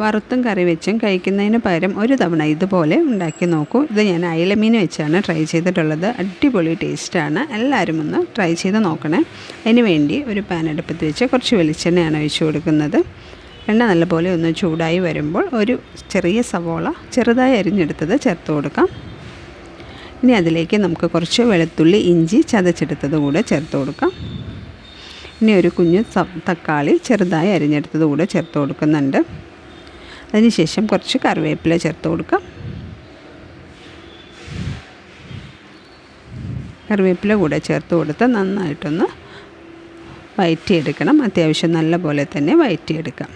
വറുത്തും കറി വെച്ചും കഴിക്കുന്നതിന് പകരം ഒരു തവണ ഇതുപോലെ ഉണ്ടാക്കി നോക്കൂ. ഇത് ഞാൻ അയലമീൻ വെച്ചാണ് ട്രൈ ചെയ്തിട്ടുള്ളത്. അടിപൊളി ടേസ്റ്റാണ്. എല്ലാവരും ഒന്ന് ട്രൈ ചെയ്ത് നോക്കണേ. അതിന് വേണ്ടി ഒരു പാൻ അടുപ്പത്ത് വെച്ച് കുറച്ച് വെളിച്ചെണ്ണയാണ് ഒഴിച്ചു കൊടുക്കുന്നത്. എണ്ണ നല്ലപോലെ ഒന്ന് ചൂടായി വരുമ്പോൾ ഒരു ചെറിയ സവോള ചെറുതായി അരിഞ്ഞെടുത്തത് ചേർത്ത് കൊടുക്കാം. ഇനി അതിലേക്ക് നമുക്ക് കുറച്ച് വെളുത്തുള്ളി ഇഞ്ചി ചതച്ചെടുത്തത് കൂടെ ചേർത്ത് കൊടുക്കാം. ഇനി ഒരു കുഞ്ഞ് തക്കാളി ചെറുതായി അരിഞ്ഞെടുത്തത് കൂടെ ചേർത്ത് കൊടുക്കുന്നുണ്ട്. അതിനുശേഷം കുറച്ച് കറിവേപ്പില ചേർത്ത് കൊടുക്കാം. കറിവേപ്പില കൂടെ ചേർത്ത് കൊടുത്ത് നന്നായിട്ടൊന്ന് വയറ്റിയെടുക്കണം. അത്യാവശ്യം നല്ല പോലെ തന്നെ വയറ്റിയെടുക്കാം.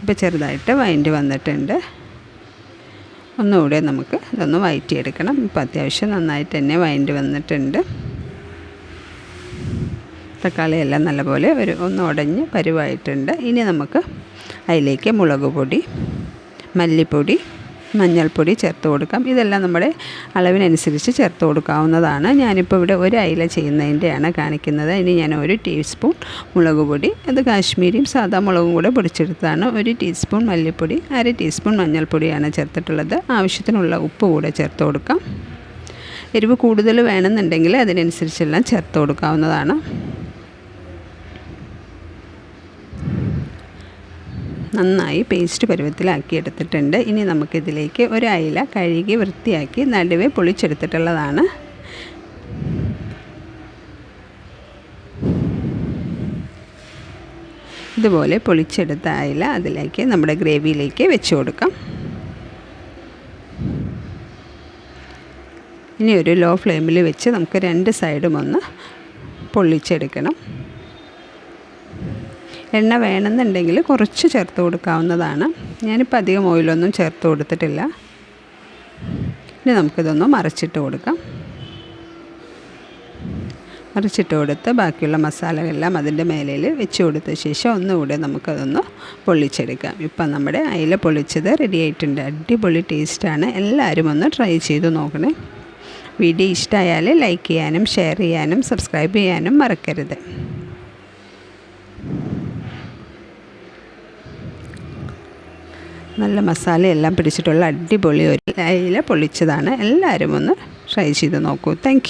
ഇപ്പോൾ ചെറുതായിട്ട് വയന്റ് വന്നിട്ടുണ്ട്. ഒന്നുകൂടെ നമുക്ക് ഇതൊന്ന് വയറ്റിയെടുക്കണം. ഇപ്പോൾ അത്യാവശ്യം നന്നായിട്ട് തന്നെ വയന്റ് വന്നിട്ടുണ്ട്. തക്കാളി എല്ലാം നല്ലപോലെ ഒരു ഒന്ന് ഉടഞ്ഞ് പരുവായിട്ടുണ്ട്. ഇനി നമുക്ക് അതിലേക്ക് മുളക് പൊടി മല്ലിപ്പൊടി മഞ്ഞൾപ്പൊടി ചേർത്ത് കൊടുക്കാം. ഇതെല്ലാം നമ്മുടെ അളവിനനുസരിച്ച് ചേർത്ത് കൊടുക്കാവുന്നതാണ്. ഞാനിപ്പോൾ ഇവിടെ ഒരു അയില ചെയ്യുന്നതിന്റെയാണ് കാണിക്കുന്നത്. ഇനി ഞാൻ ഒരു ടീസ്പൂൺ മുളക് പൊടി അത് കാശ്മീരിയും സാധാ മുളകും കൂടെ പൊടിച്ചെടുത്താണ്. ഒരു ടീസ്പൂൺ മല്ലിപ്പൊടി അര ടീസ്പൂൺ മഞ്ഞൾപ്പൊടിയാണ് ചേർത്തിട്ടുള്ളത്. ആവശ്യത്തിനുള്ള ഉപ്പ് കൂടെ ചേർത്ത് കൊടുക്കാം. എരിവ് കൂടുതൽ വേണമെന്നുണ്ടെങ്കിൽ അതിനനുസരിച്ചെല്ലാം ചേർത്ത് കൊടുക്കാവുന്നതാണ്. നന്നായി പേസ്റ്റ് പരുവത്തിലാക്കി എടുത്തിട്ടുണ്ട് ഇനി നമുക്കിതിലേക്ക് ഒരു അയില കഴുകി വൃത്തിയാക്കി നടുവേ പൊളിച്ചെടുത്തിട്ടുള്ളതാണ്. ഇതുപോലെ പൊളിച്ചെടുത്ത അയില അതിലേക്ക് നമ്മുടെ ഗ്രേവിയിലേക്ക് വെച്ച് കൊടുക്കാം. ഇനി ഒരു ലോ ഫ്ലെയിമിൽ വെച്ച് നമുക്ക് രണ്ട് സൈഡും ഒന്ന് പൊള്ളിച്ചെടുക്കണം എണ്ണ വേണമെന്നുണ്ടെങ്കിൽ കുറച്ച് ചേർത്ത് കൊടുക്കാവുന്നതാണ്. ഞാനിപ്പോൾ അധികം ഓയിലൊന്നും ചേർത്ത് കൊടുത്തിട്ടില്ല. ഇനി നമുക്കിതൊന്ന് മറിച്ചിട്ട് കൊടുക്കാം. മറിച്ചിട്ട് കൊടുത്ത് ബാക്കിയുള്ള മസാലകളെല്ലാം അതിന്റെ മേലയിൽ വെച്ച് കൊടുത്ത ശേഷം ഒന്നുകൂടെ നമുക്കതൊന്ന് പൊള്ളിച്ചെടുക്കാം. ഇപ്പം നമ്മുടെ അയില പൊള്ളിച്ചത് റെഡി ആയിട്ടുണ്ട്. അടിപൊളി ടേസ്റ്റാണ് എല്ലാവരും ഒന്ന് ട്രൈ ചെയ്ത് നോക്കണേ. വീഡിയോ ഇഷ്ടമായാൽ ലൈക്ക് ചെയ്യാനും ഷെയർ ചെയ്യാനും സബ്സ്ക്രൈബ് ചെയ്യാനും മറക്കരുത്. നല്ല മസാലയെല്ലാം പിടിച്ചിട്ടുള്ള അടിപൊളി ഒരു അയില പൊള്ളിച്ചതാണ് എല്ലാവരും ഒന്ന് ട്രൈ ചെയ്ത് നോക്കൂ. താങ്ക്